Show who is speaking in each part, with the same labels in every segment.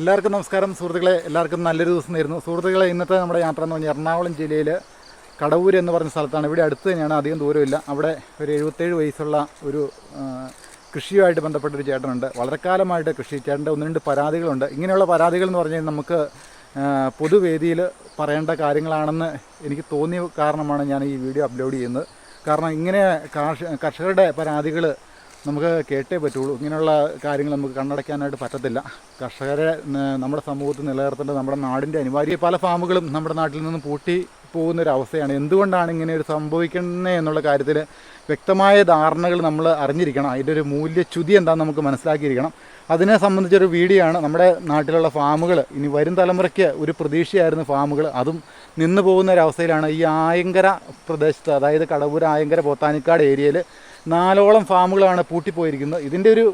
Speaker 1: എല്ലാവർക്കും നമസ്കാരം. സുഹൃത്തുക്കളെ എല്ലാവർക്കും നല്ലൊരു ദിവസം നേരുന്നു. സുഹൃത്തുക്കളെ ഇന്നത്തെ നമ്മുടെ യാത്ര എന്ന് പറഞ്ഞാൽ എറണാകുളം ജില്ലയിൽ കടവൂർ എന്ന് പറഞ്ഞ സ്ഥലത്താണ്. ഇവിടെ അടുത്ത് തന്നെയാണ് അധികം ദൂരമില്ല. അവിടെ ഒരു എഴുപത്തേഴ് വയസ്സുള്ള ഒരു കൃഷിയുമായിട്ട് ബന്ധപ്പെട്ടൊരു ചേട്ടനുണ്ട്. വളരെ കാലമായിട്ട് കൃഷി ചേട്ടന്റെ ഒന്ന് രണ്ട് പരാതികളുണ്ട്. ഇങ്ങനെയുള്ള പരാതികൾ എന്ന് പറഞ്ഞാൽ നമുക്ക് പൊതുവേദിയിൽ പറയേണ്ട കാര്യങ്ങളാണെന്ന് എനിക്ക് തോന്നിയ കാരണമാണ് ഞാൻ ഈ വീഡിയോ അപ്ലോഡ് ചെയ്യുന്നത്. കാരണം ഇങ്ങനെ കർഷകരുടെ പരാതികൾ നമുക്ക് കേട്ടേ പറ്റുള്ളൂ. ഇങ്ങനെയുള്ള കാര്യങ്ങൾ നമുക്ക് കണ്ണടയ്ക്കാനായിട്ട് പറ്റത്തില്ല. കർഷകരെ നമ്മുടെ സമൂഹത്തിൽ നിലനിർത്തേണ്ടത് നമ്മുടെ നാടിന്റെ അനിവാര്യ പല ഫാമുകളും നമ്മുടെ നാട്ടിൽ നിന്നും പൂട്ടി പോകുന്ന ഒരു അവസ്ഥയാണ് എന്തുകൊണ്ടാണ് ഇങ്ങനെ ഒരു സംഭവിക്കുന്നത് എന്നുള്ള കാര്യത്തിൽ വ്യക്തമായ ധാരണകൾ നമ്മൾ അറിഞ്ഞിരിക്കണം. അതിന്റെ ഒരു മൂല്യച്യുതി എന്താണെന്ന് നമുക്ക് മനസ്സിലാക്കിയിരിക്കണം. അതിനെ സംബന്ധിച്ചൊരു വീഡിയോ ആണ് നമ്മുടെ നാട്ടിലുള്ള ഫാമുകൾ. ഇനി വരും തലമുറയ്ക്ക് ഒരു പ്രതീക്ഷയായിരുന്നു ഫാമുകൾ. അതും നിന്ന് പോകുന്ന ഒരവസ്ഥയിലാണ് ഈ ആയങ്കര പ്രദേശത്ത് അതായത് കടവൂർ ആയങ്കര പോത്താനിക്കാട് ഏരിയയിൽ നാലോളം ഫാമുകളാണ് പൂട്ടിപ്പോയിരിക്കുന്നത്. ഇതിന്റെ ഒരു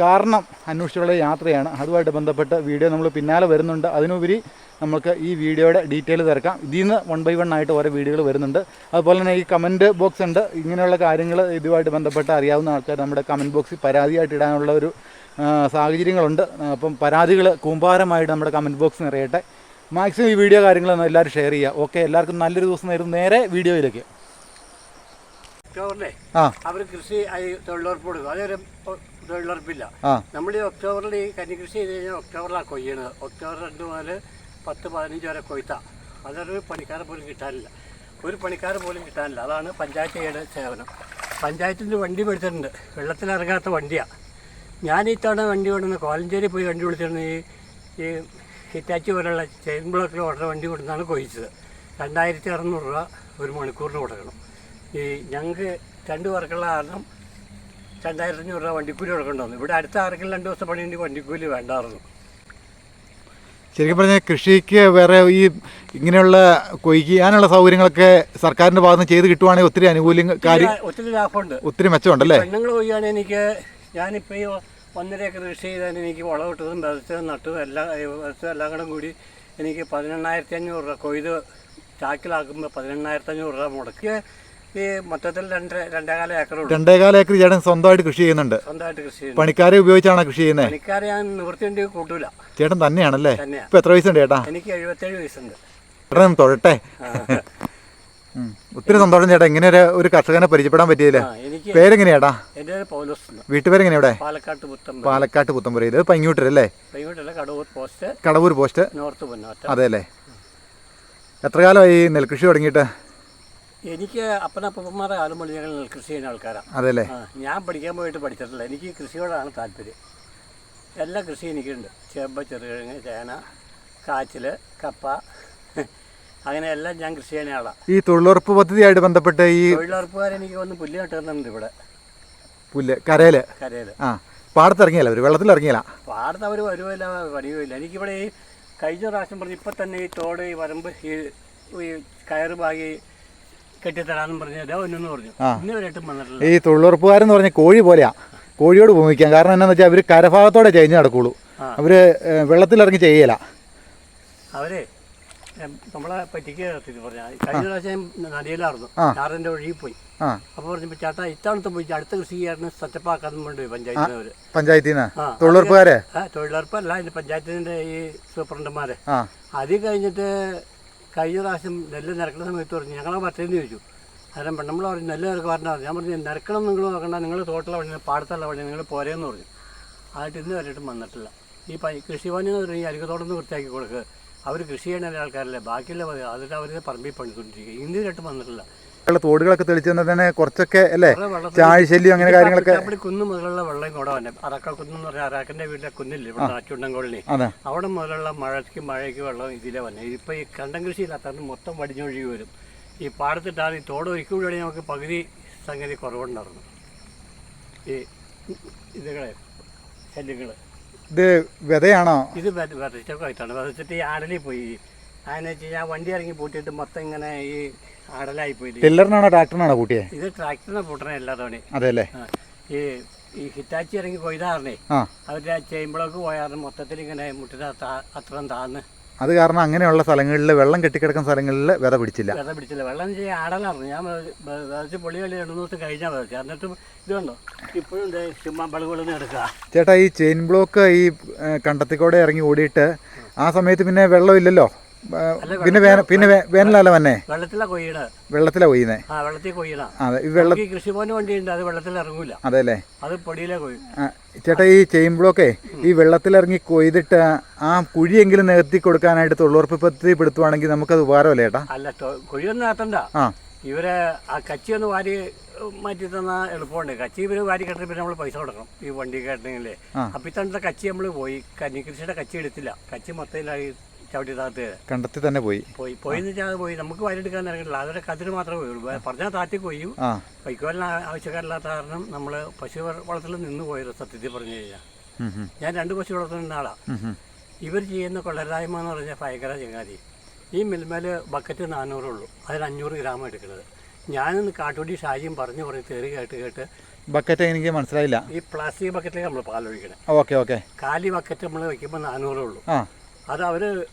Speaker 1: കാരണം അന്വേഷിച്ചുള്ള യാത്രയാണ്. അതുമായിട്ട് ബന്ധപ്പെട്ട് വീഡിയോ നമ്മൾ പിന്നാലെ വരുന്നുണ്ട്. അതിനുപരി നമുക്ക് ഈ വീഡിയോയുടെ ഡീറ്റെയിൽ തിരക്കാം. ഇതിൽ നിന്ന് വൺ ബൈ വൺ ആയിട്ട് ഓരോ വീഡിയോകൾ വരുന്നുണ്ട്. അതുപോലെ തന്നെ ഈ കമന്റ് ബോക്സ് ഉണ്ട്. ഇങ്ങനെയുള്ള കാര്യങ്ങൾ ഇതുമായിട്ട് ബന്ധപ്പെട്ട് അറിയാവുന്ന ആൾക്കാർ നമ്മുടെ കമന്റ് ബോക്സിൽ പരാതിയായിട്ട് ഇടാനുള്ള ഒരു സാഹചര്യങ്ങളുണ്ട്. അപ്പം പരാതികൾ കൂമ്പാരമായിട്ട് നമ്മുടെ കമന്റ് ബോക്സ് നിറയട്ടെ. മാക്സിമം ഈ വീഡിയോ കാര്യങ്ങളൊന്നും എല്ലാവരും ഷെയർ ചെയ്യുക. ഓക്കെ എല്ലാവർക്കും നല്ലൊരു ദിവസം നേരം നേരെ വീഡിയോയിലേക്ക്.
Speaker 2: ഒക്ടോബറിലെ അവർ കൃഷി ആയി തൊഴിലുറപ്പ് കൊടുക്കും അതൊരു തൊഴിലുറപ്പില്ല. നമ്മൾ ഈ ഒക്ടോബറിൽ ഈ കന്നി കൃഷി ചെയ്ത് കഴിഞ്ഞാൽ ഒക്ടോബറിലാണ് കൊയ്യണത്. ഒക്ടോബർ രണ്ട് മുതൽ പത്ത് പതിനഞ്ച് വരെ കൊയ്ത്ത. അതൊരു പണിക്കാരെ പോലും കിട്ടാനില്ല. ഒരു പണിക്കാർ പോലും കിട്ടാനില്ല. അതാണ് പഞ്ചായത്ത് ചെയ്യേണ്ട സേവനം. പഞ്ചായത്തിന്റെ വണ്ടി മേടിച്ചിട്ടുണ്ട്. വെള്ളത്തിലിറങ്ങാത്ത വണ്ടിയാണ് ഞാൻ ഈ ഇത്തവണ വണ്ടി കൊണ്ടുവന്ന് കോലഞ്ചേരി പോയി വണ്ടി വിളിച്ചിരുന്നു. ഈ ഈ ഹിറ്റാച്ചി പോലുള്ള ചെയിൻ ബ്ലോക്കിൽ ഓടുന്ന വണ്ടി കൊടുത്താണ് കൊയ്ച്ചത്. രണ്ടായിരത്തി അറുന്നൂറ് രൂപ ഒരു മണിക്കൂറിന് കൊടുക്കണം. ഈ ഞങ്ങൾക്ക് രണ്ട് വർക്കുള്ള കാരണം രണ്ടായിരത്തി അഞ്ഞൂറ് രൂപ വണ്ടിക്കൂലി കൊടുക്കേണ്ടി വന്നു ഇവിടെ അടുത്ത ആർക്കും രണ്ട് ദിവസം പണിയുണ്ടെങ്കിൽ വണ്ടിക്കൂലി വേണ്ടായിരുന്നു.
Speaker 1: ശരിക്കും പറഞ്ഞാൽ കൃഷിക്ക് വേറെ ഈ ഇങ്ങനെയുള്ള കൊയ്ക്കാനുള്ള സൗകര്യങ്ങളൊക്കെ സർക്കാരിന്റെ ഭാഗത്ത് നിന്ന് ചെയ്ത് കിട്ടുവാണെങ്കിൽ ഒത്തിരി അനുകൂല്യം കാര്യം
Speaker 2: ഒത്തിരി ലാഭമുണ്ട്.
Speaker 1: ഒത്തിരി മെച്ചമുണ്ടല്ലേ?
Speaker 2: പെണ്ണുങ്ങൾ കൊയ്യാണെങ്കിൽ എനിക്ക് ഞാനിപ്പോൾ ഈ ഒന്നര ഏക്കർ കൃഷി ചെയ്താൽ എനിക്ക് വളമിട്ടതും വിതച്ചതും നട്ടതും എല്ലാം വിതച്ചതും എല്ലാം കൂടെ കൂടി എനിക്ക് പതിനെണ്ണായിരത്തി അഞ്ഞൂറ് രൂപ കൊയ്ത് ചാക്കിലാക്കുമ്പോൾ പതിനെണ്ണായിരത്തി അഞ്ഞൂറ് രൂപ മുടക്കി ഈ മൊത്തത്തിൽ രണ്ട് രണ്ടേകാല
Speaker 1: ഏക്കർ ചേട്ടൻ സ്വന്തമായിട്ട് കൃഷി ചെയ്യുന്നുണ്ട്.
Speaker 2: സ്വന്തമായിട്ട് കൃഷി ചെയ്യുന്നു
Speaker 1: പണിക്കാരെ ഉപയോഗിച്ചാണ് കൃഷി ചെയ്യുന്നത്
Speaker 2: പണിക്കാരെ ഞാൻ നിവൃത്തിയുണ്ട് കൂട്ടൂല.
Speaker 1: ചേട്ടൻ തന്നെയാണല്ലേ?
Speaker 2: തന്നെയാ.
Speaker 1: ഇപ്പൊ എത്ര വയസ്സുണ്ട് ചേട്ടാ?
Speaker 2: എനിക്ക് എഴുപത്തേഴ് വയസ്സുണ്ട്.
Speaker 1: ചേട്ടൻ തൊഴട്ടെ. ഉം. ഒത്തിരി സന്തോഷം ചേട്ടാ. ഇങ്ങനെ ഒരു ഒരു കർഷകനെ പരിചയപ്പെടാൻ പറ്റിയില്ലേ?
Speaker 2: ആ എനിക്ക്
Speaker 1: പേരെങ്ങനെയാടാ
Speaker 2: എന്റെ പേര് പൗലോസ്. എന്ന്.
Speaker 1: വീട്ടുപേരെങ്ങനെയാ ഇവിടെ?
Speaker 2: പാലക്കാട്ട് പുത്തമ്പ.
Speaker 1: പാലക്കാട്ട് പുത്തമ്പുര ഇത് പൈങ്ങൂട്ടരല്ലേ
Speaker 2: Kadavoor post.
Speaker 1: Kadavoor post.
Speaker 2: North പൊന്നാറ്റ.
Speaker 1: അതെ അല്ലേ? എത്ര കാലമായി ഈ നെൽകൃഷി തുടങ്ങിയിട്ട്?
Speaker 2: എനിക്ക് അപ്പനപ്പന്മാരെ ആലുമ്പോൾ ഞങ്ങൾ കൃഷി ചെയ്യുന്ന ആൾക്കാരാണ് അതെല്ലേ? ഞാൻ പഠിക്കാൻ പോയിട്ട് പഠിച്ചിട്ടില്ല. എനിക്ക് കൃഷിയോടാണ് താല്പര്യം. എല്ലാ കൃഷിയും എനിക്കുണ്ട്. ചേമ്പ് ചെറുകിഴങ്ങ് ചേന കാച്ചിൽ കപ്പ അങ്ങനെ എല്ലാം ഞാൻ കൃഷി ചെയ്യുന്ന ആളാണ്
Speaker 1: ഈ തൊഴിലുറപ്പ് പദ്ധതിയായിട്ട് ബന്ധപ്പെട്ട് ഈ
Speaker 2: തൊഴിലുറപ്പുകാരെനിക്ക് വന്ന് പുല്ല് കിട്ടുന്നുണ്ട് ഇവിടെ.
Speaker 1: പുല്ല് കരയിൽ?
Speaker 2: കരയിൽ.
Speaker 1: ആ പാടത്തിറങ്ങിയല്ല അവർ വെള്ളത്തിൽ ഇറങ്ങിയല്ല
Speaker 2: പാടത്ത് അവർ വരുമില്ല പണിയുമില്ല എനിക്കിവിടെ ഈ കഴിഞ്ഞ പ്രാവശ്യം പറഞ്ഞു ഇപ്പം തന്നെ ഈ തോട് ഈ വരമ്പ് ഈ കയറ് ഭാഗി കെട്ടിത്തരാമെന്ന് പറഞ്ഞ് ഇതാ ഒന്നെന്ന് പറഞ്ഞു. ഇന്ന് വരെയായിട്ടും വന്നിട്ടില്ല.
Speaker 1: ഈ തൊഴിലുറപ്പുകാരെന്ന് പറഞ്ഞ കോഴി പോലെയാ. കോഴിയോട് ഭൂമിക്കാം കാരണം എന്നാന്ന് വെച്ചാൽ അവർ കരഭാഗത്തോടെ ചെയ്ഞ്ഞ് നടക്കുള്ളൂ.
Speaker 2: അവർ
Speaker 1: അവർ വെള്ളത്തിലിറങ്ങി ചെയ്യല.
Speaker 2: അവരെ നമ്മളെ പറ്റിക്ക് പറഞ്ഞ. കഴിഞ്ഞ പ്രാവശ്യം നദിയിലായിരുന്നു ചാറിന്റെ ഒഴുകി പോയി. അപ്പൊ പറഞ്ഞപ്പോൾ ചേട്ടാ ഇത്തവണത്തെ പോയി അടുത്ത കൃഷി ചെയ്യാൻ സെറ്റപ്പാക്കാനും വേണ്ടി പഞ്ചായത്തിനവർ
Speaker 1: പഞ്ചായത്തിൽ നിന്ന്
Speaker 2: ആ.
Speaker 1: തൊഴിലുറപ്പുകാരെ?
Speaker 2: തൊഴിലുറപ്പല്ല അതിന്റെ പഞ്ചായത്തിന്റെ ഈ സൂപ്രണ്ടന്മാരെ.
Speaker 1: ആ.
Speaker 2: അത് കഴിഞ്ഞിട്ട് കഴിഞ്ഞ പ്രാവശ്യം നെല്ല് നിരക്കുന്ന സമയത്ത് പറഞ്ഞു ഞങ്ങളെ പറ്റേന്ന് ചോദിച്ചു. അന്നേരം പെണ്ണമ്മൾ പറഞ്ഞു നെല്ല് നിരക്ക് പറഞ്ഞാൽ ഞാൻ പറഞ്ഞു നിരക്കണം നിങ്ങൾ നോക്കണ്ട നിങ്ങൾ തോട്ടിലെ പണി പാടത്തുള്ള പണി നിങ്ങൾ പോരേന്ന് പറഞ്ഞു. ആയിട്ട് ഇന്ന് വരെയായിട്ടും വന്നിട്ടില്ല. ഈ പ കൃഷിഭവനിൽ എന്ന് പറഞ്ഞാൽ അരികത്തോടൊന്ന് വൃത്തിയാക്കി കൊടുക്കുക അവർ കൃഷി ചെയ്യണ ആൾക്കാരല്ലേ ബാക്കിയുള്ള അതിൽ അവർ പറമ്പിൽ പണിക്കൊണ്ടിരിക്കുക ഇന്ന് വരെയായിട്ടും വന്നിട്ടില്ല.
Speaker 1: ഉള്ള തോടുകളൊക്കെ തെളിച്ചു തന്നെ കുറച്ചൊക്കെ അല്ലേ?
Speaker 2: കുറേ
Speaker 1: ശല്യം അങ്ങനെ കാര്യങ്ങളൊക്കെ.
Speaker 2: കുന്ന് മുതലുള്ള വെള്ളം കൂടെ വന്നെ. അറക്ക കുന്ന് എന്ന് പറഞ്ഞാൽ അറാക്കന്റെ വീട്ടിലെ കുന്നില്ലേ? ഇവിടെ
Speaker 1: അതെ.
Speaker 2: അവിടെ മുതലുള്ള മഴയ്ക്ക് മഴയ്ക്ക് വെള്ളം ഇതിലെ വന്നെ. ഇപ്പൊ ഈ കണ്ടം കൃഷിയില്ലാത്തത് മൊത്തം വടിഞ്ഞൊഴുകി വരും. ഈ പാടത്തിട്ടാണ് ഈ തോട് ഒരുക്കി കൂടി നമുക്ക് പകുതി സംഗതി കുറവുണ്ടായിരുന്നു ഈ ഇതുകളെ ശല്യങ്ങൾ.
Speaker 1: ഇത് വിതയാണോ?
Speaker 2: ഇത് വിതച്ചൊക്കെ ആയിട്ടാണ്. വിതച്ചിട്ട് ഈ ആടലിൽ പോയി. അതിനെ വെച്ച് ഞാൻ വണ്ടി ഇറങ്ങി പൂട്ടിയിട്ട് മൊത്തം ഇങ്ങനെ ഈ ആടലായി പോയി.
Speaker 1: ടില്ലറിനാണോ ട്രാക്ടറിനാണോ കൂട്ടിയെ?
Speaker 2: ഇത് ട്രാക്ടറിനെ പൂട്ടണേ എല്ലാ തവണയും
Speaker 1: അതെ അല്ലേ?
Speaker 2: ഈ ഈ ഹിറ്റാച്ചി ഇറങ്ങി കൊയ്താറിനെ അവരുടെ ചെയ്യുമ്പോഴൊക്കെ പോയാറിന് മൊത്തത്തിൽ ഇങ്ങനെ മുട്ടിന് അത്രയും താന്ന്.
Speaker 1: അത് കാരണം അങ്ങനെയുള്ള സ്ഥലങ്ങളിൽ വെള്ളം കെട്ടിക്കിടക്കുന്ന സ്ഥലങ്ങളിൽ വിത പിടിച്ചില്ല.
Speaker 2: വെള്ളം പിടിച്ചില്ല. വെള്ളം ചെയ്യാൻ ആടലായിരുന്നു ഞാൻ വിതച്ച് പൊളി കളി രണ്ടു ദിവസം കഴിഞ്ഞാൽ വിതച്ചു. എന്നിട്ടും ഇതുണ്ടോ ഇപ്പോഴും ചുമ്മാ ബളുകളൊന്നും എടുക്കുക
Speaker 1: ചേട്ടാ ഈ ചെയിൻ ബ്ലോക്ക് ഈ കണ്ടത്തിക്കൂടെ ഇറങ്ങി ഓടിയിട്ട് ആ സമയത്ത് പിന്നെ വെള്ളമില്ലല്ലോ? ഏ, പിന്നെ പിന്നെ വേനലല്ല വന്നെ?
Speaker 2: വെള്ളത്തിലാ കൊയ്യണ.
Speaker 1: വെള്ളത്തിലാണ് കൊയ്യുന്നേ?
Speaker 2: വെള്ളത്തിൽ കൊയ്യണ.
Speaker 1: അതെ ഈ വെള്ളം
Speaker 2: കൃഷിഭവന് വണ്ടിയുണ്ട് അത് വെള്ളത്തിൽ ഇറങ്ങൂല.
Speaker 1: അതെ
Speaker 2: അത് പൊടിയിലേ കൊയ്യും.
Speaker 1: ചേട്ടാ ഈ ചെയ്യുമ്പോഴൊക്കെ ഈ വെള്ളത്തിലിറങ്ങി കൊയ്തിട്ട് ആ കുഴിയെങ്കിലും നികത്തി കൊടുക്കാനായിട്ട് തൊഴിലുറപ്പ് പദ്ധതി പെടുത്തുവാണെങ്കിൽ നമുക്കത് ഉപകാരമല്ലേ ചേട്ടാ?
Speaker 2: അല്ല കുഴിയൊന്നും ആത്തണ്ട
Speaker 1: ആ.
Speaker 2: ഇവരെ ആ കച്ചി ഒന്ന് വാരി മാറ്റി തന്നാൽ എളുപ്പമുണ്ട്. കച്ചി ഇവർ വാരി കെട്ടി പിന്നെ നമ്മൾ പൈസ കൊടുക്കണം. ഈ വണ്ടി കെട്ടണെങ്കിലേ.
Speaker 1: ആ.
Speaker 2: അപ്പൊ ഇത്തവണത്തെ കച്ചി നമ്മൾ പോയി. കന്നികൃഷിയുടെ കച്ചി എടുത്തില്ല. കച്ചി മൊത്തത്തിലായി ചവിട്ടി താത്ത്
Speaker 1: കണ്ടത്തി തന്നെ പോയി.
Speaker 2: പോയി. പോയി എന്ന് വെച്ചാൽ അത് പോയി. നമുക്ക് വയലെടുക്കാൻ ഇറങ്ങില്ല അതൊരു കതിര് മാത്രമേ പോയുള്ളൂ. പറഞ്ഞാൽ താറ്റി കൊയ്യും വൈക്കോലിന് ആവശ്യക്കാരില്ലാത്ത കാരണം നമ്മൾ പശു വള- വളർത്തൽ നിന്ന് പോയത് സത്യത്തിൽ പറഞ്ഞു കഴിഞ്ഞാൽ ഞാൻ രണ്ട് പശു വളർത്തുന്ന ആളാണ്. ഇവർ ചെയ്യുന്ന കൊള്ളരായ്മ എന്ന് പറഞ്ഞാൽ ഭയങ്കര ചങ്ങാതി. ഈ മിൽമേൽ ബക്കറ്റ് നാനൂറുള്ളൂ അതിൽ അഞ്ഞൂറ് ഗ്രാം എടുക്കുന്നത്. ഞാനിന്ന് കാട്ടുപടി ഷാജിയും പറഞ്ഞു പറഞ്ഞ് തേറി കേട്ട് കേട്ട്
Speaker 1: ബക്കറ്റ് എനിക്ക് മനസ്സിലായില്ല.
Speaker 2: ഈ പ്ലാസ്റ്റിക് ബക്കറ്റിലേക്ക് നമ്മൾ പാലൊഴിക്കണം.
Speaker 1: Okay okay.
Speaker 2: കാലി ബക്കറ്റ് നമ്മൾ വയ്ക്കുമ്പോൾ നാനൂറേ ഉള്ളൂ. അത് അവർ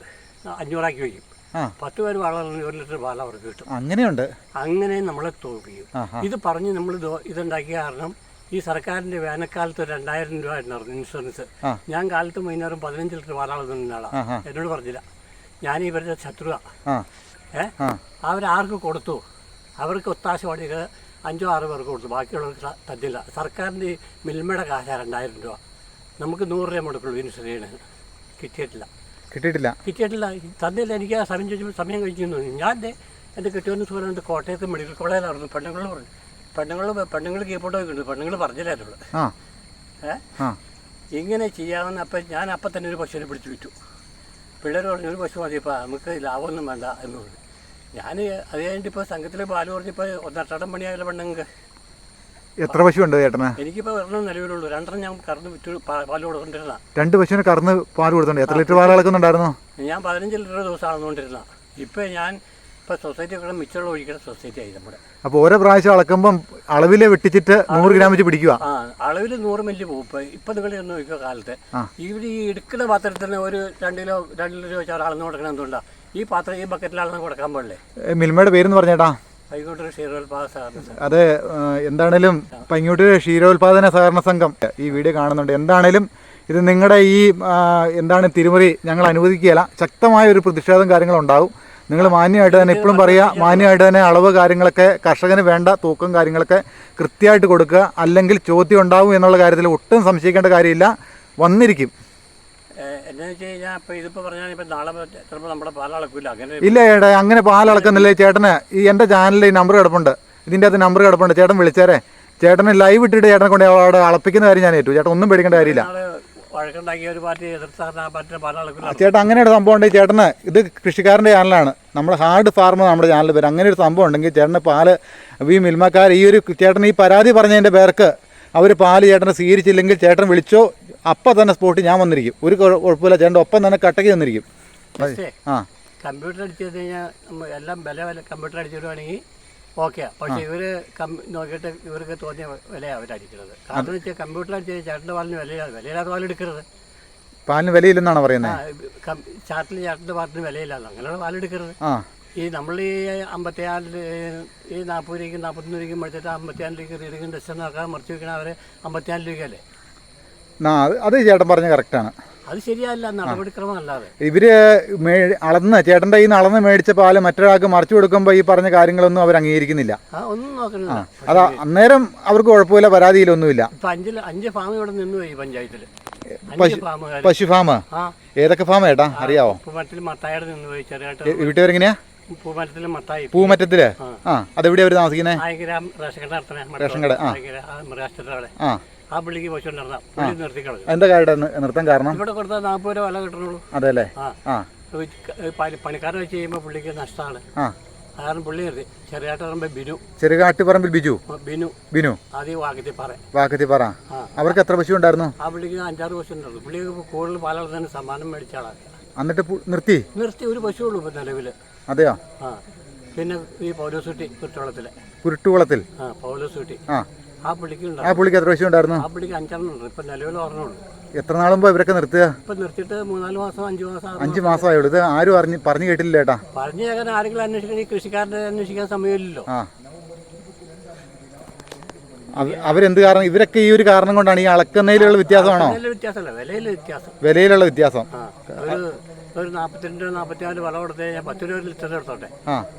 Speaker 2: അഞ്ഞൂറാക്കി വയ്ക്കും. പത്ത് പേര് വളർന്ന് ഒരു ലിറ്റർ പാൽ അവർക്ക് കിട്ടും.
Speaker 1: അങ്ങനെയുണ്ട്.
Speaker 2: അങ്ങനെ നമ്മളെ തോൽപ്പിക്കും. ഇത് പറഞ്ഞ് നമ്മൾ ഇതുണ്ടാക്കിയ കാരണം ഈ സർക്കാരിന്റെ വേനൽക്കാലത്ത് രണ്ടായിരം രൂപ ഉണ്ടായിരുന്നു ഇൻഷുറൻസ്. ഞാൻ കാലത്ത് വൈകുന്നേരം പതിനഞ്ച് ലിറ്റർ
Speaker 1: പാലാണ്.
Speaker 2: എന്നോട് പറഞ്ഞില്ല. ഞാൻ ഇവരുടെ ശത്രുവാ. ഏ? അവരാർക്ക് കൊടുത്തു. അവർക്ക് ഒത്താശ വണ്ടികൾ അഞ്ചോ ആറ് പേർക്ക് കൊടുത്തു. ബാക്കിയുള്ളവർക്ക് തന്നില്ല. സർക്കാരിന്റെ ഈ മിൽമയുടെ കാശ രണ്ടായിരം രൂപ. നമുക്ക് നൂറ് രൂപ മുടക്കുള്ളൂ ഇൻഷുറൻസ് കിട്ടിയിട്ടില്ല.
Speaker 1: കിട്ടിയിട്ടില്ല.
Speaker 2: കിട്ടിയിട്ടില്ല. തന്നില്ല എനിക്ക് ആ സമയം ചോദിച്ചപ്പോൾ സമയം കഴിഞ്ഞു തോന്നി ഞാൻ എന്റെ കെട്ടിയോന്ന് സുഖമുണ്ട് കോട്ടയത്ത് മെഡിക്കൽ കോളേജിലായിരുന്നു പെണ്ണുങ്ങൾ പറഞ്ഞു. പെണ്ണുങ്ങൾ പെണ്ണുങ്ങൾ കീപ്പോട്ട് പോയിട്ടുണ്ട്. പെണ്ണുങ്ങൾ പറഞ്ഞില്ലായിരുന്നു
Speaker 1: ഏഹ്
Speaker 2: ഇങ്ങനെ ചെയ്യാവുന്ന അപ്പം ഞാൻ അപ്പം തന്നെ ഒരു പശുവിനെ പിടിച്ചു വിറ്റു. പിള്ളേർ പറഞ്ഞു ഒരു പശു മതി ഇപ്പം നമുക്ക് ലാഭമൊന്നും വേണ്ട. എന്ന് പറഞ്ഞു. ഞാൻ അത് കഴിഞ്ഞിട്ട് ഇപ്പോൾ സംഘത്തിൽ പാൽ പറഞ്ഞപ്പോൾ ഒന്നട്ടടം പണിയായാലും പെണ്ണുങ്ങൾക്ക്
Speaker 1: എത്ര പശു ഉണ്ട് ചേട്ടന്?
Speaker 2: എനിക്കിപ്പോൾ ഒരെണ്ണം നിലവിലുള്ളൂ. രണ്ടെണ്ണം ഞാൻ കറന്ന് വിറ്റ് പാൽ കൊടുക്കൊണ്ടിരുന്ന
Speaker 1: രണ്ട് പശുവിന് കറന്ന് പാൽ കൊടുത്തുണ്ട് എത്ര ലിറ്റർ പാൽ അളക്കുന്നുണ്ടായിരുന്നു
Speaker 2: ഞാൻ പതിനഞ്ച് ലിറ്റർ ദിവസം അളന്നുകൊണ്ടിരുന്ന ഇപ്പം ഞാൻ ഇപ്പൊ സൊസൈറ്റി മിച്ചമുള്ള ഒഴിക്കുന്ന സൊസൈറ്റി ആയി നമ്മുടെ.
Speaker 1: അപ്പോൾ ഓരോ പ്രാവശ്യം അളക്കുമ്പം അളവിൽ വെട്ടിച്ചിട്ട് നൂറ് ഗ്രാം വെച്ച് പിടിക്കുക
Speaker 2: ആ അളവിൽ നൂറ് മില്ലി പോകും ഇപ്പൊ ഇപ്പൊ നിങ്ങൾ ഒന്ന് നോക്കിയ കാലത്ത്. ഇവിടെ ഈ എടുക്കുന്ന പാത്രത്തിന് ഒരു രണ്ട് കിലോ രണ്ട് കിലോ വെച്ചാൽ അളന്ന് കൊടുക്കണം എന്തുകൊണ്ടാ? ഈ പാത്രം ഈ ബക്കറ്റിൽ അളന്ന് കൊടുക്കാൻ പാടില്ലേ?
Speaker 1: മിൽമയുടെ പേരെന്ന് പറഞ്ഞേട്ടാ. അത് എന്താണേലും പൈങ്ങോട്ടൂര് ക്ഷീരോത്പാദന സഹകരണ സംഘം ഈ വീഡിയോ കാണുന്നുണ്ട്. എന്താണേലും ഇത് നിങ്ങളുടെ ഈ എന്താണ് തിരുമുറി ഞങ്ങൾ അനുവദിക്കുകയില്ല. ശക്തമായ ഒരു പ്രതിഷേധം കാര്യങ്ങളുണ്ടാവും നിങ്ങൾ മാന്യമായിട്ട് തന്നെ ഇപ്പോഴും പറയുക മാന്യമായിട്ട് തന്നെ അളവ് കാര്യങ്ങളൊക്കെ കർഷകന് വേണ്ട തൂക്കം കാര്യങ്ങളൊക്കെ കൃത്യമായിട്ട് കൊടുക്കുക. അല്ലെങ്കിൽ ചോദ്യം ഉണ്ടാവും എന്നുള്ള കാര്യത്തിൽ ഒട്ടും സംശയിക്കേണ്ട കാര്യമില്ല. വന്നിരിക്കും.
Speaker 2: എന്നാന്ന് വെച്ച് കഴിഞ്ഞാൽ ഇപ്പം ഇതിപ്പോൾ പറഞ്ഞാൽ ഇപ്പം നാളെ ചിലപ്പോൾ നമ്മുടെ പാലളക്കില്ല അങ്ങനെ
Speaker 1: ഇല്ല ചേട്ടാ അങ്ങനെ പാലളക്കുന്നില്ല. ചേട്ടന് ഈ എന്റെ ചാനലിൽ ഈ നമ്പർ കിടപ്പുണ്ട്. ഇതിന്റെ അകത്ത് നമ്പർ കിടപ്പുണ്ട്. ചേട്ടൻ വിളിച്ചേരെ. ചേട്ടന് ലൈവ് ഇട്ടിട്ട് ചേട്ടനെ കൊണ്ട് അവിടെ അളപ്പിക്കുന്ന കാര്യം ഞാൻ ഏറ്റു. ചേട്ടൻ ഒന്നും പേടിക്കേണ്ട കാര്യമില്ല.
Speaker 2: വഴക്കുണ്ടാക്കിയ ഒരു പാർട്ടി എതിർത്താൽ ആ പാർട്ടിയുടെ പാലളക്കില്ല
Speaker 1: ചേട്ടാ അങ്ങനെ ഒരു സംഭവം ഉണ്ടെങ്കിൽ ചേട്ടന് ഇത് കൃഷിക്കാരന്റെ ചാനലാണ്. നമ്മൾ ഹാർഡ് ഫാർമർ നമ്മുടെ ചാനൽ പേര് അങ്ങനെ ഒരു സംഭവം ഉണ്ടെങ്കിൽ ചേട്ടന് പാൽ ഈ മിൽമക്കാർ ഈ ഒരു ചേട്ടൻ ഈ പരാതി പറഞ്ഞതിന്റെ പേർക്ക് അവർ പാൽ ചേട്ടനെ സ്വീകരിച്ചില്ലെങ്കിൽ ചേട്ടൻ വിളിച്ചോ അപ്പം തന്നെ സ്പോട്ടിൽ ഞാൻ വന്നിരിക്കും. ഒരു കുഴ- കുഴപ്പമില്ല. ചേട്ടന്റെ ഒപ്പം തന്നെ കട്ടയ്ക്ക്
Speaker 2: തന്നിരിക്കും
Speaker 1: ആ.
Speaker 2: കമ്പ്യൂട്ടർ അടിച്ചു കഴിഞ്ഞാൽ എല്ലാം വില വില കമ്പ്യൂട്ടർ അടിച്ചു വിടുവാണെങ്കിൽ ഓക്കെ. പക്ഷെ ഇവർ നോക്കിയിട്ട് ഇവർക്ക് തോന്നിയ വിലയാണ് അവരടിക്കുന്നത് കാരണം വെച്ചാൽ കമ്പ്യൂട്ടർ അടിച്ചു കഴിഞ്ഞാൽ ചേട്ടന്റെ പാലിന് വിലയില്ല വിലയില്ലാത്ത പാൽ എടുക്കരുത്.
Speaker 1: പാലിന് വിലയില്ലെന്നാണ് പറയുന്നത്
Speaker 2: ചാട്ടിൽ ചേട്ടന്റെ പാലിന് വിലയില്ലാതെ അങ്ങനെയുള്ള പാൽ എടുക്കരുത്.
Speaker 1: ആ.
Speaker 2: ഈ നമ്മൾ ഈ അമ്പത്തിനാലിൽ ഈ നാൽപ്പത് രൂപയ്ക്ക് നാൽപ്പത്തൊന്ന് രൂപയ്ക്ക് മേടിച്ചിട്ട് അമ്പത്തിയാറ് രൂപയ്ക്ക് റീഡിങ്ങും ടെസ്റ്റ് നടക്കാൻ മറിച്ച് വെക്കണ അവർ അമ്പത്തിയാറ് രൂപയ്ക്കല്ലേ
Speaker 1: അത് ചേട്ടൻ പറഞ്ഞ കറക്റ്റാണ്
Speaker 2: അത് ശരിയല്ല നടപടിക്രമം അല്ലാതെ
Speaker 1: ഇവർ അളന്ന് ചേട്ടന്റെ കയ്യിൽ നിന്ന് അളന്ന് മേടിച്ച പാൽ മറ്റൊരാൾക്ക് മറിച്ചു കൊടുക്കുമ്പോൾ ഈ പറഞ്ഞ കാര്യങ്ങളൊന്നും അവർ അംഗീകരിക്കുന്നില്ല.
Speaker 2: ഒന്നും
Speaker 1: അത് അന്നേരം അവർക്ക് കുഴപ്പമില്ല പരാതിയിലൊന്നുമില്ല.
Speaker 2: ഇപ്പൊ അഞ്ചിൽ അഞ്ച് ഫാം ഇവിടെ നിന്ന് പോയി പഞ്ചായത്തിൽ
Speaker 1: പശു ഫാം ഏതൊക്കെ ഫാം ചേട്ടാ അറിയാവോ?
Speaker 2: മട്ടിൽ മത്തായുടെ നിന്ന് പോയി മത്തായി
Speaker 1: പൂമറ്റത്തിൽ? ആ. അതെവിടെയാ അവർ താമസിക്കുന്നത്
Speaker 2: ആയിരം റേഷൻ കട
Speaker 1: ആ. ആ
Speaker 2: ആ. പുള്ളിക്ക് പശു ഉണ്ടായിരുന്ന പുള്ളി നിർത്തി കളഞ്ഞു.
Speaker 1: എന്താ കാര്യം നിർത്താൻ കാരണം?
Speaker 2: ഇവിടെ കൊടുത്താൽ നാൽപ്പത് രൂപ വില കിട്ടണുള്ളൂ.
Speaker 1: അതെ അല്ലേ
Speaker 2: ആ. പണിക്കാരെ വെച്ച് ചെയ്യുമ്പോൾ പുള്ളിക്ക് നഷ്ടമാണ് കാരണം പുള്ളി നിർത്തി. പറയുമ്പോൾ ബിനു.
Speaker 1: ചെറുകാട്ടുപറമ്പിൽ ബിജു?
Speaker 2: ബിനു.
Speaker 1: ബിനു?
Speaker 2: അത് വാക്കത്തി പറ
Speaker 1: വാക്കത്തി പറ
Speaker 2: ആ.
Speaker 1: അവർക്ക് എത്ര പശു ഉണ്ടായിരുന്നു?
Speaker 2: ആ പുള്ളിക്ക് അഞ്ചാറ് പശു ഉണ്ടായിരുന്നു. പുള്ളിക്ക് കൂടുതൽ പാലളത്തിന് സമ്മാനം മേടിച്ച ആളാണ്
Speaker 1: എന്നിട്ട് നിർത്തി?
Speaker 2: നിർത്തി. ഒരു പശു ഉള്ളൂ ഇപ്പൊ നിലവിൽ
Speaker 1: അതെയോ?
Speaker 2: ആ. പിന്നെ ഈ പൗലോസുട്ടി കുറ്റവളത്തിലെ
Speaker 1: കുരുട്ടുകുളത്തിൽ
Speaker 2: ആ പൗലോസുട്ടി
Speaker 1: ആ.
Speaker 2: ആ പുള്ളിക്ക്
Speaker 1: ആ പുള്ളിക്ക് എത്ര പശു ഉണ്ടായിരുന്നു?
Speaker 2: ആ പുള്ളിക്ക് അഞ്ചെണ്ണം ഉണ്ട്. ഇപ്പം നിലവിൽ ഓർമ്മയുള്ളൂ
Speaker 1: എത്ര നാളും നാളുമ്പോ ഇവരൊക്കെ നിർത്തുക?
Speaker 2: ഇപ്പം നിർത്തിയിട്ട് മൂന്നാൽ മാസം അഞ്ച് മാസം ആറ്
Speaker 1: അഞ്ച് മാസമായുള്ളൂ. ഇത് ആരും അറിഞ്ഞ് പറഞ്ഞു കേട്ടില്ല ചേട്ടാ
Speaker 2: പറഞ്ഞ് അങ്ങനെ ആരെങ്കിലും അന്വേഷിക്കാൻ ഈ കൃഷിക്കാരനെ അന്വേഷിക്കാൻ സമയമില്ലല്ലോ.
Speaker 1: ആ. അവ- അവരെന്ത് കാരണം? ഇവരൊക്കെ ഈ ഒരു കാരണം കൊണ്ടാണ് ഈ അളക്കുന്നതിലുള്ള വ്യത്യാസമാണോ?
Speaker 2: വ്യത്യാസമല്ല വിലയിൽ വ്യത്യാസം.
Speaker 1: വിലയിലുള്ള വ്യത്യാസം.
Speaker 2: ആ ഒരു ഒരു നാൽപ്പത്തിരണ്ട് നാപ്പത്തിനാല് വളം കൊടുത്ത് ഞാൻ പത്ത് രൂപ ലിറ്റർ എടുത്തോട്ടെ.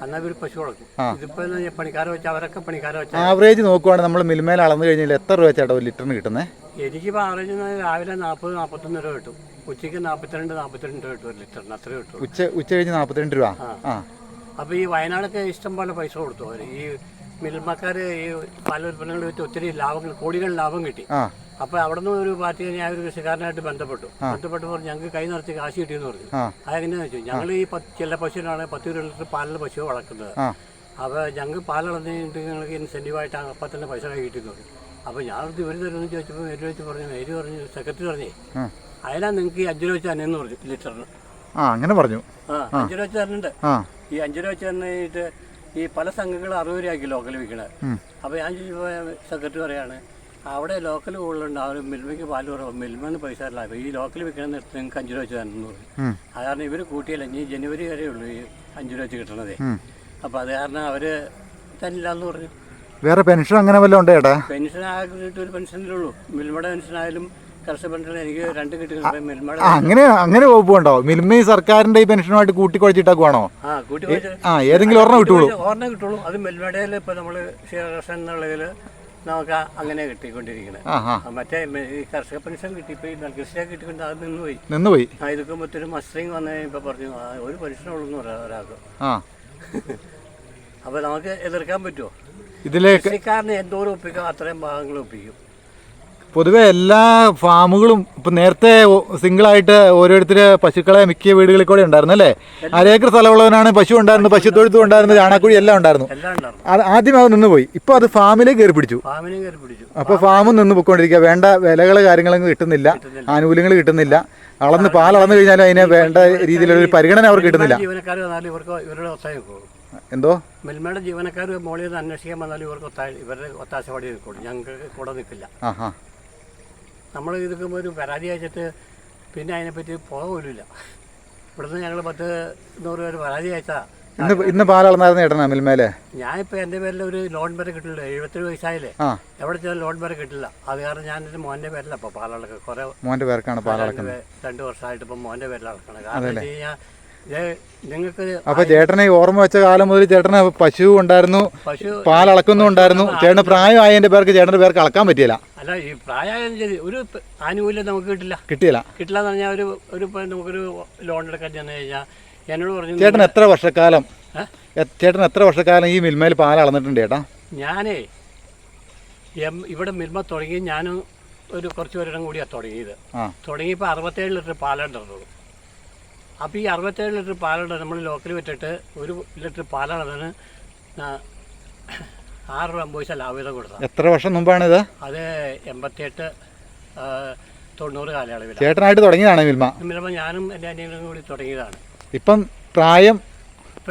Speaker 2: എന്നാ ഒരു പശു കൊടുക്കും ഇതിപ്പോ പണിക്കാരെ വെച്ചാൽ അവരൊക്കെ പണിക്കാരെ വെച്ചാൽ
Speaker 1: ആവറേജ് നോക്കുവാണെങ്കിൽ നമ്മൾ മിൽമേൽ അളന്നു കഴിഞ്ഞാൽ എത്ര രൂപ ചേട്ടാ ഒരു ലിറ്ററിന് കിട്ടുന്നത്
Speaker 2: എനിക്ക് ആവറേജ് രാവിലെ നാൽപ്പത് നാൽപ്പത്തൊന്ന് രൂപ കിട്ടും. ഉച്ചയ്ക്ക് നാൽപ്പത്തിരണ്ട് നാൽപ്പത്തിരണ്ട് രൂപ കിട്ടും ഒരു ലിറ്ററിന്. അത്ര കിട്ടും
Speaker 1: ഉച്ച ഉച്ച കഴിഞ്ഞ് നാൽപ്പത്തിരണ്ട് രൂപ? ആ.
Speaker 2: അപ്പോൾ ഈ വയനാടൊക്കെ ഇഷ്ടം പോലെ പൈസ കൊടുത്തു. അവർ ഈ മിൽമക്കാർ ഈ പല ഉൽപ്പന്നങ്ങൾ വെച്ച് ഒത്തിരി ലാഭങ്ങൾ കോടികൾ ലാഭം കിട്ടി. അപ്പോൾ അവിടെ നിന്ന് ഒരു പാർട്ടി ഞാൻ ഒരു കൃഷിക്കാരനായിട്ട് ബന്ധപ്പെട്ടു. ബന്ധപ്പെട്ട് പറഞ്ഞു ഞങ്ങൾക്ക് കൈ നിറച്ച് കാശ് കിട്ടിയെന്ന് പറഞ്ഞു. അതെങ്ങനെയാണെന്ന് വെച്ചു ഞങ്ങൾ ഈ ചില പശുവിനാണ് പത്ത് ഇരുപത് ലിറ്റർ പാലിൽ പശു വളർത്തുന്നത്.
Speaker 1: അപ്പൊ
Speaker 2: അപ്പോൾ ഞങ്ങൾക്ക് പാലളന്ന് വളർന്നിട്ട് ഞങ്ങൾക്ക് ഇൻസെന്റീവായിട്ട് അപ്പം തന്നെ പൈസ കൈ കിട്ടിയെന്ന് പറഞ്ഞു. അപ്പോൾ ഞാൻ ഇത് ഇവർ തരുമെന്ന് ചോദിച്ചപ്പോൾ മേരി വെച്ച് പറഞ്ഞു മേരി പറഞ്ഞു സെക്രട്ടറി പറഞ്ഞേ. അതിനാ നിങ്ങൾക്ക് ഈ അഞ്ച് രൂപ വെച്ച് തന്നെയെന്ന് പറഞ്ഞു ലിറ്ററിന്.
Speaker 1: ആ അങ്ങനെ പറഞ്ഞു.
Speaker 2: ആ അഞ്ച് രൂപ വെച്ച് തരുന്നുണ്ട് ഈ അഞ്ച് രൂപ വെച്ച് തന്നിട്ട് ഈ പല സംഘങ്ങൾ അറുപത് രൂപയ്ക്ക് ലോക്കൽ വിൽക്കണത്
Speaker 1: അപ്പൊ
Speaker 2: അപ്പോൾ ഞാൻ സെക്രട്ടറി പറയാണ് അവിടെ ലോക്കൽ കൂടുതലുണ്ട്. അവർ മിൽമയ്ക്ക് പാൽ കുറവ്. മിൽമെന്ന് പൈസ തരില്ല അപ്പോൾ ഈ ലോക്കൽ വിൽക്കണ നിർത്തി നിങ്ങൾക്ക് അഞ്ച് രൂപ വെച്ച്
Speaker 1: ഉം.
Speaker 2: അത് കാരണം ഇവർ കൂട്ടിയല്ല. ഇനി ജനുവരി വരെ ഉള്ളൂ ഈ അഞ്ച് രൂപ വെച്ച് കിട്ടണത്. അപ്പോൾ അത് കാരണം അവർ തന്നില്ല എന്ന് പറഞ്ഞു.
Speaker 1: വേറെ പെൻഷൻ അങ്ങനെ വല്ലതും ഉണ്ടോ ചേട്ടാ?
Speaker 2: പെൻഷൻ ആയിട്ട് ഒരു പെൻഷനിലുള്ളൂ മിൽമയുടെ പെൻഷനായാലും കർഷക പെൻഷൻ എനിക്ക് രണ്ട് കിട്ടുന്നുണ്ട്. മിൽമയുടെ
Speaker 1: അങ്ങനെ അങ്ങനെ വകുപ്പുണ്ടോ? മിൽമ ഈ സർക്കാരിന്റെ ഈ പെൻഷനുമായിട്ട് കൂട്ടിക്കുഴച്ചിട്ടാക്കുവാണോ?
Speaker 2: ആ കൂട്ടി
Speaker 1: ആ ഏതെങ്കിലും ഒരെണ്ണം കിട്ടുള്ളൂ.
Speaker 2: ഓർമ്മ കിട്ടുള്ളൂ. അത് മിൽമയുടെ ഇപ്പൊ നമ്മൾ ക്ഷീരകർഷൻ എന്നുള്ളതിൽ നമുക്ക് അങ്ങനെ കിട്ടിക്കൊണ്ടിരിക്കുന്നത് മറ്റേ ഈ കർഷക പെൻഷൻ കിട്ടി നെൽകൃഷിയെ കിട്ടിക്കൊണ്ട് അത് നിന്നുപോയി.
Speaker 1: നിന്നുപോയി.
Speaker 2: പോയി ഇതൊക്കെ മറ്റൊരു മസ്റ്ററിങ് വന്നു കഴിഞ്ഞപ്പോൾ പറഞ്ഞു ഒരു എന്ന് പറയാം ഒരാൾക്ക്.
Speaker 1: ആ.
Speaker 2: അപ്പോൾ നമുക്ക് എതിർക്കാൻ പറ്റുമോ
Speaker 1: ഇതിലെ
Speaker 2: കൃഷിക്കാരന് എന്തോരം ഒപ്പിക്കും അത്രയും ഭാഗങ്ങൾ ഒപ്പിക്കും.
Speaker 1: പൊതുവെ എല്ലാ ഫാമുകളും ഇപ്പൊ നേരത്തെ സിംഗിളായിട്ട് ഓരോരുത്തര് പശുക്കളെ മിക്ക വീടുകളിൽ കൂടെ ഉണ്ടായിരുന്നു അല്ലേ? അരേക്കർ സ്ഥലമുള്ളവനാണ് പശു ഉണ്ടായിരുന്നു പശു തൊഴുത്തും ഉണ്ടായിരുന്നു ചാണാക്കുഴി എല്ലാം ഉണ്ടായിരുന്നു. അത് ആദ്യം അത് നിന്ന് പോയി. ഇപ്പൊ അത് ഫാമിലേക്ക് കയറി പിടിച്ചു. അപ്പൊ ഫാമും നിന്ന് പൊയ്ക്കൊണ്ടിരിക്കുക. വേണ്ട വിലകൾ കാര്യങ്ങളൊന്നും കിട്ടുന്നില്ല. ആനുകൂല്യങ്ങൾ കിട്ടുന്നില്ല. അളന്ന് പാൽ അളന്നു കഴിഞ്ഞാൽ അതിനെ വേണ്ട രീതിയിലുള്ള ഒരു പരിഗണന അവർക്ക് കിട്ടുന്നില്ല. എന്തോ?
Speaker 2: മിൽമയുടെ ജീവനക്കാർ മോളിൽ നിന്ന് അന്വേഷിക്കാൻ വന്നാലും ഇവർക്ക് ഇവരുടെ ഒത്താശ പാടി നിൽക്കുള്ളൂ ഞങ്ങൾക്ക് കൂടെ നിൽക്കില്ല. നമ്മൾ ഇതൊക്കെ ഒരു പരാതി അയച്ചിട്ട് പിന്നെ അതിനെപ്പറ്റി പോകില്ല ഇവിടുന്ന് ഞങ്ങൾ പത്ത് നൂറ് പേര് പരാതി അയച്ചാ
Speaker 1: ഇന്ന് ഇന്ന് പാൽ ഏട്ടനാ മിൽമേലെ
Speaker 2: ഞാനിപ്പോൾ എന്റെ പേരിൽ ഒരു ലോൺ വരെ കിട്ടില്ല. എഴുപത്തേഴ് വയസ്സായില്ലേ? എവിടെ ചെന്നാൽ ലോൺ വരെ കിട്ടില്ല. അത് കാരണം ഞാൻ എന്റെ മോന്റെ പേരിലാണ് അപ്പോൾ പാലളക്ക് കുറേ
Speaker 1: മോന്റെ പേർക്കാണ് പാൽ
Speaker 2: രണ്ട് വർഷമായിട്ട് ഇപ്പം മോന്റെ പേരിൽ അളക്കണം കാരണം വെച്ച് കഴിഞ്ഞാൽ
Speaker 1: അപ്പൊ ചേട്ടനെ ഓർമ്മ വെച്ച കാലം മുതൽ ചേട്ടന് പശു ഉണ്ടായിരുന്നു പാൽ അളക്കുന്നുണ്ടായിരുന്നു ചേട്ടന് പ്രായമായതിന്റെ പേർക്ക് ചേട്ടന്റെ പേർക്ക് അളക്കാൻ പറ്റിയില്ല.
Speaker 2: അല്ല ഈ പ്രായമായാലും ശരി ഒരു ആനുകൂല്യം നമുക്ക് കിട്ടില്ല.
Speaker 1: കിട്ടിയില്ല.
Speaker 2: കിട്ടില്ല എന്ന് പറഞ്ഞാൽ ഒരു ഒരു നമുക്കൊരു ലോൺ എടുക്കാൻ ചെന്ന് കഴിഞ്ഞാൽ എന്നോട് പറഞ്ഞു
Speaker 1: ചേട്ടൻ എത്ര വർഷക്കാലം? ചേട്ടൻ എത്ര വർഷക്കാലം ഈ മിൽമയിൽ പാൽ അളന്നിട്ടുണ്ട് ചേട്ടാ?
Speaker 2: ഞാനേ എം ഇവിടെ മിൽമ തുടങ്ങി ഞാനും ഒരു കുറച്ച് പേരുടെ കൂടിയാണ് തുടങ്ങിയത്. തുടങ്ങിയപ്പോൾ അറുപത്തേഴ് ലിറ്റർ പാലുണ്ടായിരുന്നുള്ളൂ അപ്പോൾ ഈ അറുപത്തേഴ് ലിറ്റർ പാലുണ്ട് നമ്മൾ ലോക്കൽ വിറ്റിട്ട് ഒരു ലിറ്റർ പാലാണതിന് ആറ് രൂപ അമ്പത് പൈസ ലാഭ്യത കൊടുത്തത്.
Speaker 1: എത്ര വർഷം മുമ്പാണ് ഇത്
Speaker 2: അത് എൺപത്തിയെട്ട് തൊണ്ണൂറ് കാലയളവിൽ
Speaker 1: ചേട്ടനായിട്ട് തുടങ്ങിയതാണ് മിൽമ?
Speaker 2: മിൽമ ഞാനും എന്റെ അനിയനും കൂടി തുടങ്ങിയതാണ്.
Speaker 1: ഇപ്പം പ്രായം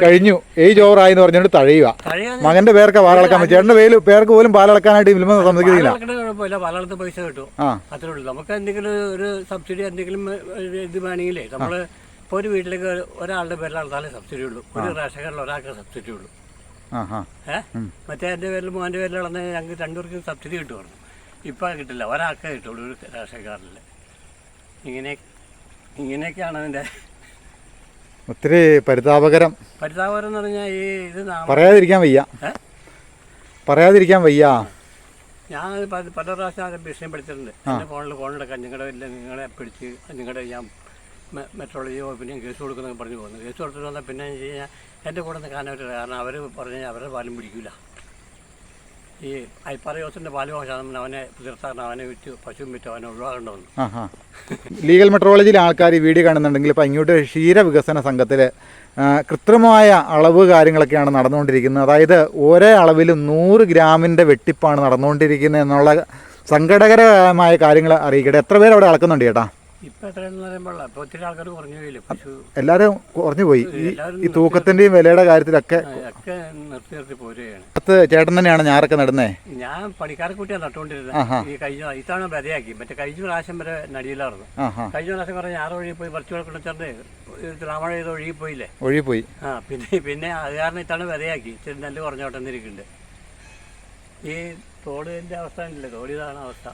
Speaker 1: കഴിഞ്ഞു ഏജ് ഓവറായി എന്ന് പറഞ്ഞുകൊണ്ട് തഴയുക. മകന്റെ പേർക്ക് പാലളക്കാൻ പറ്റും. ചേട്ടന്റെ പേര് പേർക്ക് പോലും പാലളക്കാനായിട്ട് ഈ മിൽമ സമ്മതിക്കുന്നില്ല.
Speaker 2: കുഴപ്പമില്ല. പാലളത്ത് പൈസ കിട്ടും. അത്രേ ഉള്ളൂ. നമുക്ക് എന്തെങ്കിലും ഒരു സബ്സിഡി എന്തെങ്കിലും ഇത് വേണമെങ്കിലേ നമ്മൾ ഇപ്പോൾ ഒരു വീട്ടിലേക്ക് ഒരാളുടെ പേരിലാണ് സബ്സിഡി ഉള്ളൂ ഒരു റേഷൻകാരിൽ ഒരാൾക്ക് സബ്സിഡി ഉള്ളൂ ഏഹ് മറ്റേ എന്റെ പേരിൽ മോന്റെ പേരിൽ അളന്ന് ഞങ്ങൾക്ക് രണ്ടുപേർക്കും സബ്സിഡി കിട്ടുമായിരുന്നു ഇപ്പം കിട്ടില്ല. ഒരാൾക്കേ കിട്ടുള്ളൂ ഒരു റേഷൻ കാർഡിൽ ഇങ്ങനെ ഇങ്ങനെയൊക്കെയാണ് അതിന്റെ
Speaker 1: ഒത്തിരി പരിതാപകരം.
Speaker 2: പരിതാപകരം എന്ന് പറഞ്ഞാൽ ഈ ഇത്
Speaker 1: പറയാതിരിക്കാൻ വയ്യ. പറയാതിരിക്കാൻ വയ്യ.
Speaker 2: ഞാൻ പല പ്രാവശ്യം അത് വിഷയം പഠിച്ചിട്ടുണ്ട് എന്റെ ഫോണിൽ ഫോണെടുക്കാൻ നിങ്ങളുടെ ഇല്ല നിങ്ങളെ പിടിച്ച് നിങ്ങളുടെ ഞാൻ മെട്രോളജി ഞാൻ കേസ് കൊടുക്കുന്നൊക്കെ പറഞ്ഞു പോകുന്നു. കേസ് കൊടുത്തിട്ട് വന്നാൽ പിന്നെ വെച്ച് കഴിഞ്ഞാൽ എന്റെ കൂടെ നിൽക്കാൻ പറ്റില്ല. കാരണം അവർ പറഞ്ഞു അവരുടെ പാലും പിടിക്കില്ല ഈ ഐപ്പാറ ജോസിന്റെ പാൽ വാങ്ങാൻ അവനെ തീർത്ഥാടനം അവനെ വിറ്റ് പശുവും വിറ്റ് അവനെ
Speaker 1: ഒഴിവാക്കേണ്ടതെന്ന് ലീഗൽ മെട്രോളജിയിലെ ആൾക്കാർ ഈ വീഡിയോ കാണുന്നുണ്ടെങ്കിൽ ഇപ്പം ഇങ്ങോട്ട് ക്ഷീരവികസന സംഘത്തിൽ കൃത്രിമമായ അളവ് കാര്യങ്ങളൊക്കെയാണ് നടന്നുകൊണ്ടിരിക്കുന്നത്. അതായത് ഒരേ അളവിൽ നൂറ് ഗ്രാമിന്റെ വെട്ടിപ്പാണ് നടന്നുകൊണ്ടിരിക്കുന്നത് എന്നുള്ള സങ്കടകരമായ കാര്യങ്ങൾ അറിയിക്കട്ടെ. എത്ര പേര് അവിടെ അളക്കുന്നുണ്ട് ചേട്ടാ?
Speaker 2: ഒത്തിരി കുറഞ്ഞു
Speaker 1: പോയി. ഈ തൂക്കത്തിന്റെയും വിലയുടെ കാര്യത്തിലൊക്കെ അടുത്ത് ചേട്ടൻ തന്നെയാണ് ഞാറൊക്കെ നടുന്നേ?
Speaker 2: ഞാൻ പണിക്കാരെ കൂട്ടിയാണ്. നട്ടുകൊണ്ടിരുന്നത് ഈ കഴിഞ്ഞ ഇത്തവണ വിതയാക്കി മറ്റേ കഴിഞ്ഞ പ്രാവശ്യം വരെ നടിയിലായിരുന്നു കഴിഞ്ഞ പ്രാവശ്യം പറഞ്ഞ ഞാറ് വഴി പോയി പറിച്ചു ചേർന്ന് രാമഴ ചെയ്ത് ഒഴുകി പോയില്ലേ?
Speaker 1: ഒഴിപോയി
Speaker 2: ആ പിന്നെ പിന്നെ അത് കാരണം ഇത്തവണ വിതയാക്കി ഇച്ചിരി നെല്ല് കുറഞ്ഞോട്ടെന്നിരിക്കുന്നുണ്ട്. ഈ തോടിന്റെ അവസ്ഥ ഉണ്ടല്ലേ തോടിയതാണ് അവസ്ഥ.